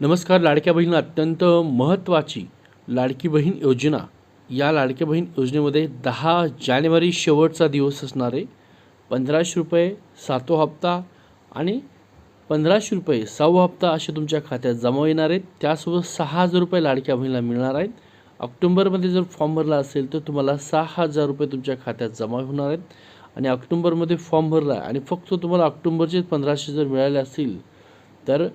नमस्कार लाडक्या बहीण अत्यंत महत्त्वाची लाडकी बहीण योजना. या लाडक्या बहीण योजनेमध्ये दहा जानेवारी शेवटचा दिवस असणार आहे पंधराशे रुपये सातवा हप्ता आणि पंधराशे रुपये सहावा हप्ता असे तुमच्या खात्यात जमा येणार आहेत. त्यासोबत सहा हजार रुपये लाडक्या बहिणीला मिळणार आहेत. ऑक्टोंबरमध्ये जर फॉर्म भरला असेल तर तुम्हाला सहा हजार रुपये तुमच्या खात्यात जमा होणार आहेत. आणि ऑक्टोंबरमध्ये फॉर्म भरला आणि फक्त तुम्हाला ऑक्टोंबरचे पंधराशे जर मिळाले असतील तर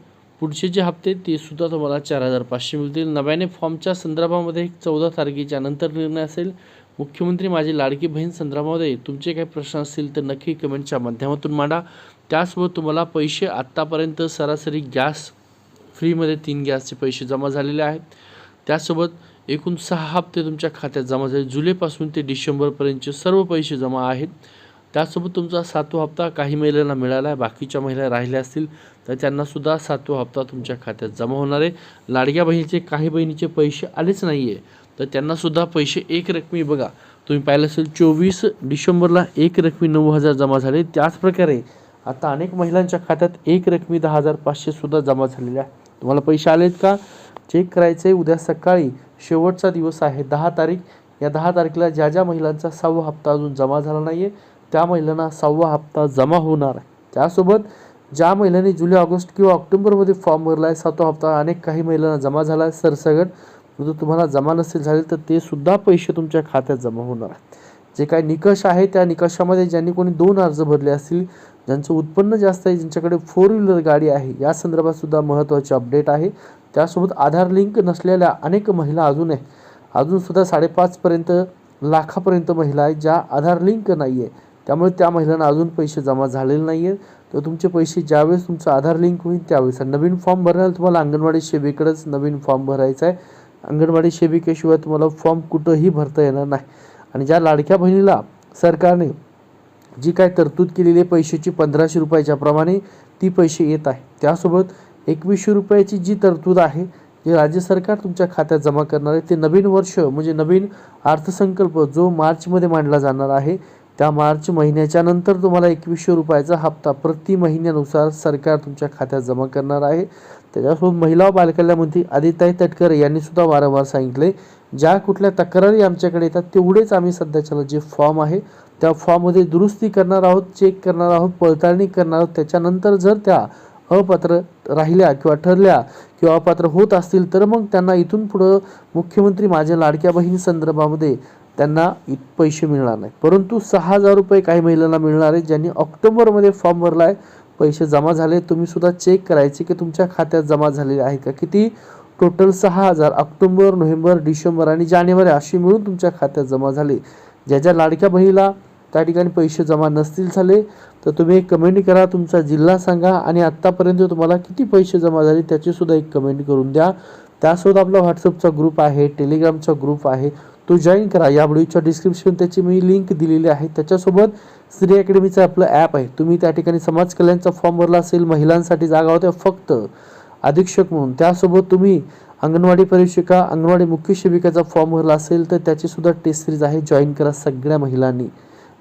पुढचे जे हप्ते ते सुद्धा तुम्हाला चार हजार पाचशे मिळतील. नव्याने फॉर्मच्या संदर्भामध्ये चौदा तारखेच्या नंतर निर्णय असेल. मुख्यमंत्री माझी लाडकी बहीण संदर्भामध्ये तुमचे काही प्रश्न असतील तर नक्की कमेंटच्या माध्यमातून मांडा. त्यासोबत तुम्हाला पैसे आत्तापर्यंत सरासरी गॅस फ्रीमध्ये तीन गॅसचे पैसे जमा झालेले आहेत. त्यासोबत एकूण सहा हप्ते तुमच्या खात्यात जमा झाले. जुलैपासून ते डिसेंबरपर्यंतचे सर्व पैसे जमा आहेत. त्यासोबत तुमचा सातवा हप्ता काही महिलांना मिळाला आहे. बाकीच्या महिला राहिल्या असतील तर त्यांनासुद्धा सातवा हप्ता तुमच्या खात्यात जमा होणार आहे. लाडक्या बहिणीचे काही बहिणीचे पैसे आलेच नाही आहे तर त्यांनासुद्धा पैसे एक रकमी बघा. तुम्ही पाहिलं असेल चोवीस डिसेंबरला एक रकमी नऊ हजार जमा झाले. त्याचप्रकारे आता अनेक महिलांच्या खात्यात एक रकमी दहा हजार पाचशेसुद्धा जमा झालेले आहे तुम्हाला पैसे आलेत का? चेक करायचे उद्या सकाळी शेवटचा दिवस आहे दहा तारीख. या दहा तारखेला ज्या ज्या महिलांचा सहावा हप्ता अजून जमा झाला नाही आहे त्या महिलांना सहावा हप्ता जमा होणार आहे त्यासोबत ज्या महिलांनी जुलै ऑगस्ट किंवा ऑक्टोबरमध्ये फॉर्म भरला आहे सातवा हप्ता अनेक काही महिलांना जमा झाला आहे सरसगट. परंतु तुम्हाला जमा नसेल झाले तर ते सुद्धा पैसे तुमच्या खात्यात जमा होणार आहे जे काही निकष आहे त्या निकषामध्ये ज्यांनी कोणी दोन अर्ज भरले असतील ज्यांचं उत्पन्न जास्त आहे ज्यांच्याकडे फोर व्हीलर गाडी आहे या संदर्भात सुद्धा महत्त्वाचे अपडेट आहे. त्यासोबत आधार लिंक नसलेल्या अनेक महिला अजून आहे अजूनसुद्धा साडेपाचपर्यंत लाखापर्यंत महिला आहेत ज्या आधार लिंक नाही आहे त्यामुळे त्या महिलांना अजून पैसे जमा झालेले नाही आहेत तर तुमचे पैसे ज्यावेळेस तुमचं आधार लिंक होईल त्यावेळेस नवीन फॉर्म भरण्याला तुम्हाला अंगणवाडी सेवेकडेच नवीन फॉर्म भरायचा आहे अंगणवाडी सेविकेशिवाय तुम्हाला फॉर्म कुठंही भरता येणार नाही. आणि ज्या लाडक्या बहिणीला सरकारने जी काय तरतूद केलेली आहे पैशाची पंधराशे रुपयाच्या प्रमाणे ती पैसे येत आहे. त्यासोबत एकवीसशे रुपयाची जी तरतूद आहे जे राज्य सरकार तुमच्या खात्यात जमा करणार आहे ते नवीन वर्ष म्हणजे नवीन अर्थसंकल्प जो मार्चमध्ये मांडला जाणार आहे त्या मार्च महिन्याच्या नंतर तुम्हाला एकवीसशे रुपयाचा हप्ता प्रति महिन्यानुसार सरकार तुमच्या खात्यात जमा करणार आहे. त्याच्यासोबत महिला व बालकल्याण आदिताई तटकरे यांनी सुद्धा वारंवार सांगितले ज्या कुठल्या तक्रारी आमच्याकडे येतात तेवढेच आम्ही सध्याच्याला जे फॉर्म आहे त्या फॉर्ममध्ये दुरुस्ती करणार आहोत चेक करणार आहोत पडताळणी करणार आहोत. त्याच्यानंतर जर त्या अपात्र राहिल्या किंवा ठरल्या किंवा अपात्र होत असतील तर मग त्यांना इथून पुढं मुख्यमंत्री माझ्या लाडक्या बहिणी संदर्भामध्ये त्यांना इत पैसे मिळणार नाही परंतु सहा हजार रुपये काही महिलांना मिळणार आहेत ज्यांनी ऑक्टोबरमध्ये फॉर्म भरला आहे पैसे जमा झाले तुम्ही सुद्धा चेक करायचे की तुमच्या खात्यात जमा झालेले आहे का? किती? टोटल सहा हजार ऑक्टोबर नोव्हेंबर डिसेंबर आणि जानेवारी अशी मिळून तुमच्या खात्यात जमा झाले. ज्या ज्या लाडक्या बहिणीला त्या ठिकाणी पैसे जमा नसतील झाले तर तुम्ही एक कमेंट करा तुमचा जिल्हा सांगा आणि आत्तापर्यंत तुम्हाला किती पैसे जमा झाले त्याचीसुद्धा एक कमेंट करून द्या. त्यासोबत आपला व्हॉट्सअपचा ग्रुप आहे टेलिग्रामचा ग्रुप आहे. तो जॉईन करा. या व्हिडिओच्या डिस्क्रिप्शन त्याची मी लिंक दिलेली आहे. त्याच्यासोबत स्त्री अकॅडमीचं आपलं ॲप आहे. तुम्ही त्या ठिकाणी समाज कल्याणचा फॉर्म भरला असेल महिलांसाठी जागा होत्या फक्त अधीक्षक म्हणून. त्यासोबत तुम्ही अंगणवाडी परीक्षिका अंगणवाडी मुख्य सेविकाचा फॉर्म भरला असेल तर त्याचीसुद्धा टेस्ट सिरीज आहे. जॉईन करा सगळ्या महिलांनी.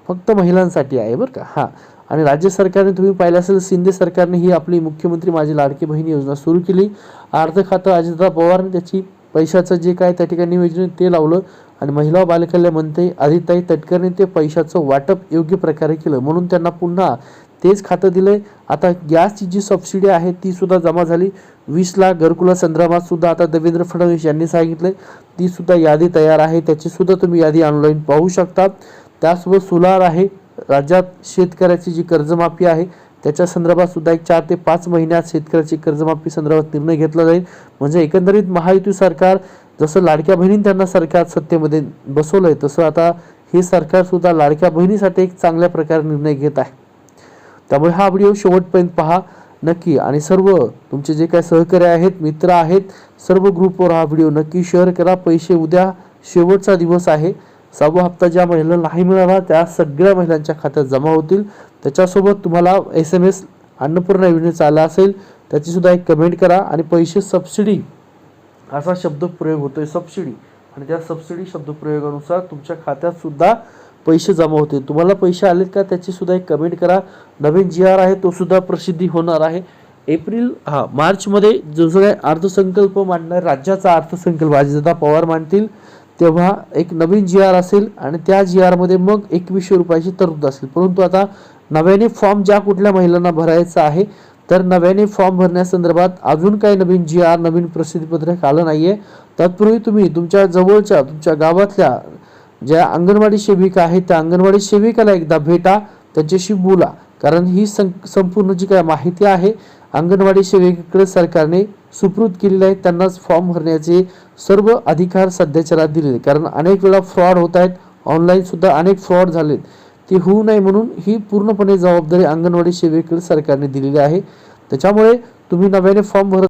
फक्त महिलांसाठी आहे बरं का? हां. आणि राज्य सरकारने तुम्ही पाहिलं असेल शिंदे सरकारने ही आपली मुख्यमंत्री माझी लाडकी बहिणी योजना सुरू केली. अर्ध खातं अजितदा पवारने त्याची पैशाचं जे काय त्या ठिकाणी नियोजन ते लावलं. आणि महिला व बालकल्याण मंत्री आदिताई तटकरने ते पैशाचं वाटप योग्य प्रकारे केलं. म्हणून त्यांना पुन्हा तेच खातं दिलंय आता गॅसची जी सबसिडी आहे ती सुद्धा जमा झाली. वीस लाख घरकुला संदर्भात सुद्धा आता देवेंद्र फडणवीस यांनी सांगितलं ती सुद्धा यादी तयार आहे. त्याची सुद्धा तुम्ही यादी ऑनलाईन पाहू शकता. त्यासोबत सोलार आहे. राज्यात शेतकऱ्याची जी कर्जमाफी आहे त्याच्या संदर्भात सुद्धा एक चार ते पाच महिन्यात शेतकऱ्याची कर्जमाफी संदर्भात निर्णय घेतला जाईल. म्हणजे एकंदरीत महायुती सरकार जसं लाडक्या बहिणी त्यांना सरकार सत्तेमध्ये बसवलंय तसं आता हे सरकार सुद्धा लाडक्या बहिणीसाठी एक चांगल्या प्रकारे निर्णय घेत आहे. त्यामुळे हा व्हिडिओ शेवटपर्यंत पहा. नक्की आणि सर्व तुमचे जे काही सहकारी आहेत मित्र आहेत सर्व ग्रुपवर हा व्हिडिओ नक्की शेअर करा. पैसे उद्या शेवटचा दिवस आहे. सहावा हप्ता ज्या महिला नाही मिळाला त्या सगळ्या महिलांच्या खात्यात जमा होतील. त्याच्यासोबत तुम्हाला एस एम एस अन्नपूर्णा योजनेचा आला असेल त्याची सुद्धा एक कमेंट करा. आणि पैसे सबसिडी असा शब्दप्रयोग होतो आहे सबसिडी. आणि त्या सबसिडी शब्दप्रयोगानुसार तुमच्या खात्यात सुद्धा पैसे जमा होतील. तुम्हाला पैसे आलेत का त्याची सुद्धा एक कमेंट करा. नवीन जी आर आहे तो सुद्धा प्रसिद्धी होणार आहे. एप्रिल हा मार्चमध्ये जो सगळं अर्थसंकल्प मांडणार राज्याचा अर्थसंकल्प अजितदा पवार मांडतील तेव्हा एक नवीन जी आर असेल आणि त्या जी आरमध्ये मग एकवीसशे रुपयाची तरतूद असेल. परंतु आता नव्याने फॉर्म ज्या कुठल्या महिलांना भरायचा आहे तर नव्याने फॉर्म भरण्यासंदर्भात अजून काही नवीन जी आर नवीन प्रसिद्धीपत्रक आलं नाही आहे तत्पूर्वी तुम्ही तुमच्या जवळच्या तुमच्या गावातल्या ज्या अंगणवाडी सेविका आहेत त्या अंगणवाडी सेविकाला एकदा भेटा त्यांच्याशी बोला. कारण ही सं संपूर्ण जी काय माहिती आहे अंगणवाडी सेविकेकडे सरकारने सुपूर्द केलेली आहे. त्यांनाच फॉर्म भरण्याचे सर्व अधिकार सध्याच्याला दिलेले कारण अनेक वेळा फ्रॉड होत आहेत. ऑनलाईनसुद्धा अनेक फ्रॉड झालेत. ती होऊ नये म्हणून ही पूर्णपणे जबाबदारी अंगणवाडी सेवेकडे सरकारने दिलेली आहे. त्याच्यामुळे तुम्ही नव्याने फॉर्म भरत